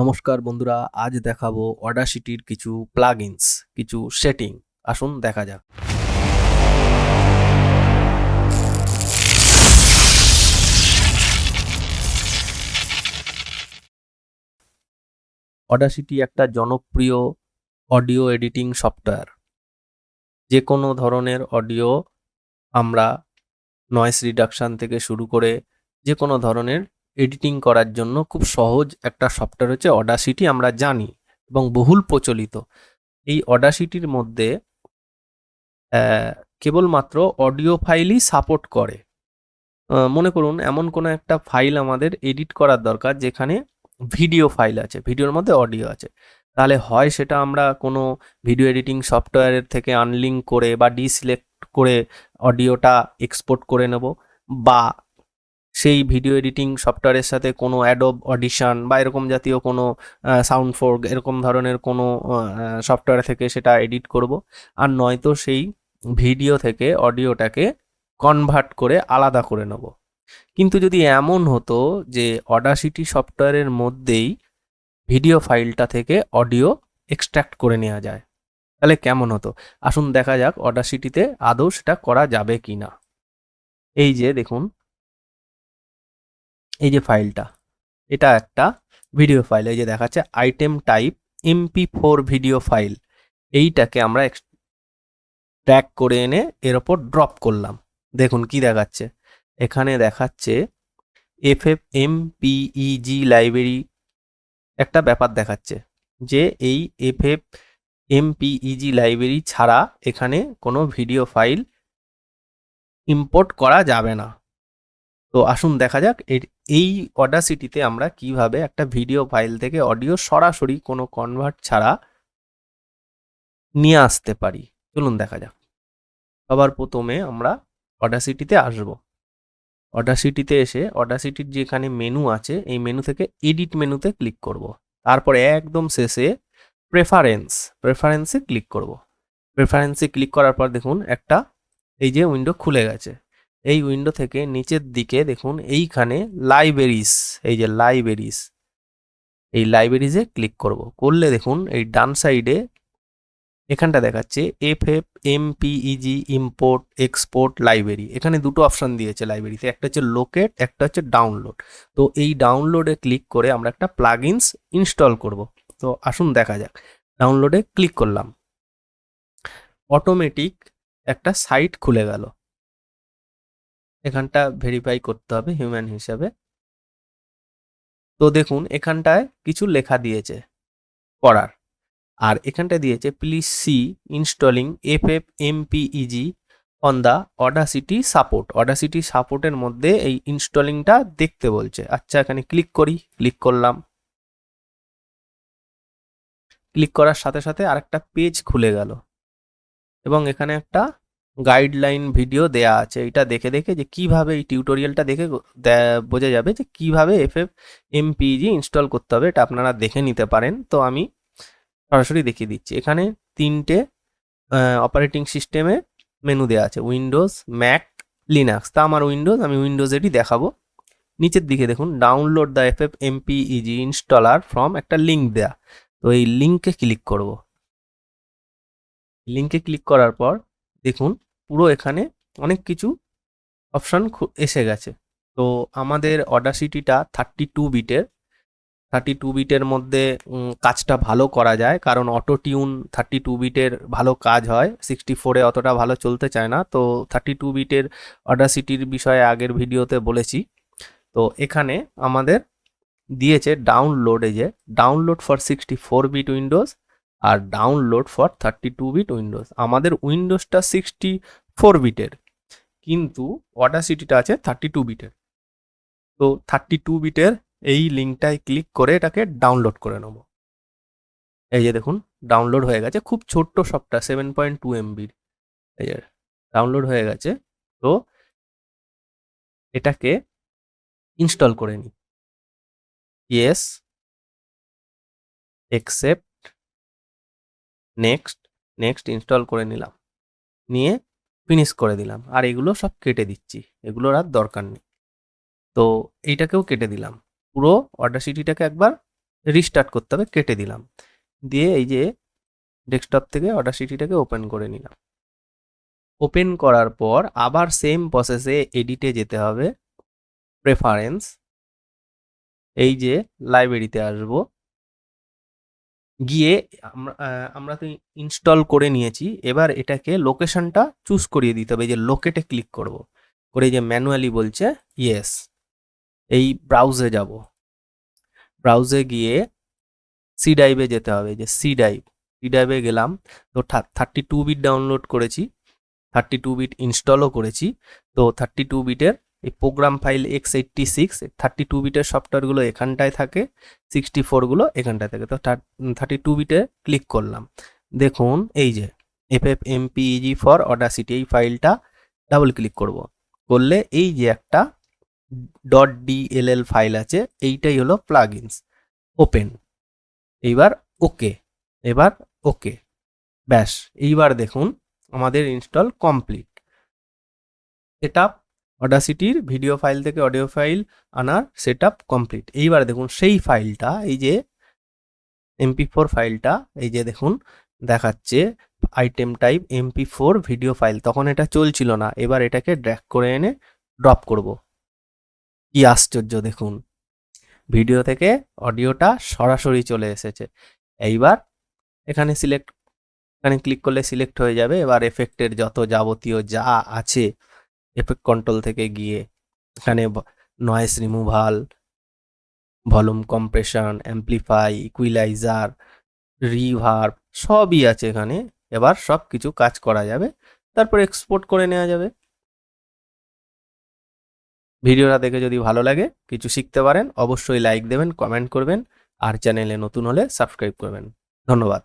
নমস্কার বন্ধুরা, আজ দেখাবো অডাসিটির কিছু প্লাগইনস কিছু সেটিং আসুন দেখা যাক। অডাসিটি একটা জনপ্রিয় অডিও এডিটিং সফটওয়্যার যে কোনো ধরনের অডিও আমরা নয়েস রিডাকশন থেকে শুরু করে যে কোনো ধরনের এডিটিং করার জন্য খুব সহজ একটা সফটওয়্যার হচ্ছে অডাসিটি আমরা জানি, এবং বহুল প্রচলিত। এই অডাসিটির মধ্যে কেবলমাত্র অডিও ফাইলই সাপোর্ট করে। মনে করুন, এমন কোনো একটা ফাইল আমাদের এডিট করার দরকার, যেখানে ভিডিও ফাইল আছে ভিডিওর মধ্যে অডিও আছে। তাহলে হয় সেটা আমরা কোনো ভিডিও এডিটিং সফটওয়্যারের থেকে আনলিঙ্ক করে বা ডিসিলেক্ট করে অডিওটা এক্সপোর্ট করে নেব, বা সেই ভিডিও এডিটিং সফটওয়্যারের সাথে কোনো অ্যাডোব অডিশন বা এরকম জাতীয় কোনো সাউন্ড ফোর্ক এরকম ধরনের কোনো সফটওয়্যার থেকে সেটা এডিট করব। আর নয়তো সেই ভিডিও থেকে অডিওটাকে কনভার্ট করে আলাদা করে নেব। কিন্তু যদি এমন হতো যে অডাসিটি সফটওয়্যারের মধ্যেই ভিডিও ফাইলটা থেকে অডিও এক্সট্র্যাক্ট করে নেওয়া যায়, তাহলে কেমন হতো? আসুন দেখা যাক অডাসিটিতে আদৌ সেটা করা যাবে কি না এই যে দেখুন এই যে ফাইলটা, এটা একটা ভিডিও ফাইল, এই যে দেখাচ্ছে item type MP four video file এইটাকে আমরা ট্র্যাক করে এনে এর ওপর ড্রপ করলাম। দেখুন কি দেখাচ্ছে, এখানে দেখাচ্ছে F F M PEG library একটা ব্যাপার দেখাচ্ছে যে এই F F M PEG library ছাড়া এখানে কোনো ভিডিও ফাইল ইম্পোর্ট করা যাবে না। তো আসুন দেখা যাক এই অডাসিটিতে আমরা কীভাবে একটা ভিডিও ফাইল থেকে অডিও সরাসরি কোনো কনভার্ট ছাড়া নিয়ে আসতে পারি? চলুন দেখা যাক। সবার প্রথমে আমরা অডাসিটিতে আসব। অডাসিটিতে এসে অডাসিটির যেখানে মেনু আছে, এই মেনু থেকে এডিট মেনুতে ক্লিক করব। তারপরে একদম শেষে প্রেফারেন্স প্রেফারেন্সে ক্লিক করব। প্রেফারেন্সে ক্লিক করার পর দেখুন একটা, এই যে উইন্ডো খুলে গেছে। এই উইন্ডো থেকে নিচের দিকে দেখুন, এইখানে লাইব্রেরিজ এই যে লাইব্রেরিজ এই লাইব্রেরিজে ক্লিক করব। করলে দেখুন, এই ডান সাইডে এখানটা দেখাচ্ছে F F M PEG import export library এখানে দুটো অপশন দিয়েছে লাইব্রেরিতে একটা হচ্ছে লোকেট একটা হচ্ছে ডাউনলোড তো এই ডাউনলোডে ক্লিক করে আমরা একটা প্লাগইনস ইনস্টল করব। তো আসুন দেখা যাক ডাউনলোডে ক্লিক করলাম। অটোমেটিক একটা সাইট খুলে গেল। এখানটা ভেরিফাই করতে হবে হিউম্যান হিসাবে। তো দেখুন, এখানটায় কিছু লেখা দিয়েছে পড়ার। আর এখানটা দিয়েছে please see installing F F MPEG on the Audacity support Audacity সাপোর্টের মধ্যে এই ইনস্টলিংটা দেখতে বলছে। আচ্ছা এখানে ক্লিক করি ক্লিক করলাম। ক্লিক করার সাথে সাথে আরেকটা পেজ খুলে গেল। এবং এখানে একটা গাইডলাইন ভিডিও দেয়া আছে। এটা দেখে দেখে যে কীভাবে এই টিউটোরিয়ালটা দেখে বোঝা যাবে যে কীভাবে এফ এফ এমপিজি ইনস্টল করতে হবে। এটা আপনারা দেখে নিতে পারেন। তো আমি সরাসরি দেখিয়ে দিচ্ছি। এখানে তিনটে অপারেটিং সিস্টেমে মেনু দেওয়া আছে। উইন্ডোজ ম্যাক লিনাক্স তা আমার উইন্ডোজ আমি উইন্ডোজেরই দেখাবো। নিচের দিকে দেখুন download the F F MPEG installer from একটা লিঙ্ক দেয়া। তো এই লিঙ্কে ক্লিক করব। লিঙ্কে ক্লিক করার পর দেখুন পুরো এখানে অনেক কিছু অপশান এসে গেছে। তো আমাদের অডাসিটিটা থার্টি টু বিটের। থার্টি টু বিটের মধ্যে কাজটা ভালো করা যায়, কারণ অটো টিউন থার্টি টু বিটের ভালো কাজ হয়। সিক্সটি ফোরে অতটা ভালো চলতে চায় না। তো থার্টি টু বিটের অডাসিটির বিষয়ে আগের ভিডিওতে বলেছি। তো এখানে আমাদের দিয়েছে ডাউনলোডে যে download for sixty four bit Windows R download for thirty two bit Windows আমাদের উইন্ডোজটা সিক্সটি ফোর বিটের কিন্তু অডাসিটিটা আছে থার্টি টু বিটের তো থার্টি টু বিটের এই লিঙ্কটায় ক্লিক করে এটাকে ডাউনলোড করে নেব। এই যে দেখুন ডাউনলোড হয়ে গেছে, খুব ছোট্ট সবটা সেভেন পয়েন্ট টু এমবির এই যে ডাউনলোড হয়ে গেছে, তো এটাকে ইনস্টল করে নিই। Yes accept next next install করে নিলাম। নিয়ে ফিনিশ করে দিলাম। আর এগুলো সব কেটে দিচ্ছি। এগুলোর আর দরকার নেই। তো এইটাকেও কেটে দিলাম। পুরো অডাসিটিটাকে একবার রিস্টার্ট করতে হবে, কেটে দিলাম। দিয়ে এই যে ডেস্কটপ থেকে অডাসিটিটাকে ওপেন করে নিলাম। ওপেন করার পর আবার সেম প্রসেসে এডিটে যেতে হবে। প্রেফারেন্স এই যে লাইব্রেরিতে আসব। গিয়ে আমরা তো ইনস্টল করে নিয়েছি। এবার এটাকে লোকেশনটা চুজ করিয়ে দিতে হবে। যে লোকেটে ক্লিক করব। করে যে ম্যানুয়ালি বলছে ইয়েস এই ব্রাউজে যাব। ব্রাউজে গিয়ে সি ডাইভে যেতে হবে। যে সি ডাইভ সি ডাইভে গেলাম। তো থার্টি টু বিট ডাউনলোড করেছি। থার্টি টু বিট ইনস্টলও করেছি। তো থার্টি টু বিটের এই program file X eighty six thirty two বিটের সফটওয়্যারগুলো এখানটায় থাকে সিক্সটি ফোরগুলো এখানটায় থাকে। তো থার্টি টু বিটে ক্লিক করলাম। দেখুন, এই যে F F MPEG for Audacity এই ফাইলটা ডাবল ক্লিক করব। করলে এই যে একটা. ডট ডিএলএল ফাইল আছে, এইটাই হলো প্লাগইনস ওপেন এইবার ওকে এবার ওকে ব্যাস। এইবার দেখুন, আমাদের ইনস্টল কমপ্লিট আপ অডাসিটির ভিডিও ফাইল থেকে অডিও ফাইল আনার সেট আপ কমপ্লিট এইবার দেখুন সেই ফাইলটা এই যে এমপি ফোর ফাইলটা এই যে দেখুন, দেখাচ্ছে item type MP four video file তখন এটা চলছিল না, এবার এটাকে ড্র্যাক করে এনে ড্রপ করব। কি আশ্চর্য দেখুন ভিডিও থেকে অডিওটা সরাসরি চলে এসেছে। এইবার এখানে সিলেক্ট এখানে ক্লিক করলে সিলেক্ট হয়ে যাবে। এবার এফেক্টের যত যাবতীয় যা আছে এফেক্ট কন্ট্রোল থেকে গিয়ে এখানে noise removal volume compression amplify equaliser reverb সবই আছে এখানে। এবার সব কিছু কাজ করা যাবে। তারপর এক্সপোর্ট করে নেওয়া যাবে। ভিডিওটা দেখে যদি ভালো লাগে, কিছু শিখতে পারেন, অবশ্যই লাইক দেবেন কমেন্ট করবেন, আর চ্যানেলে নতুন হলে সাবস্ক্রাইব করবেন। ধন্যবাদ।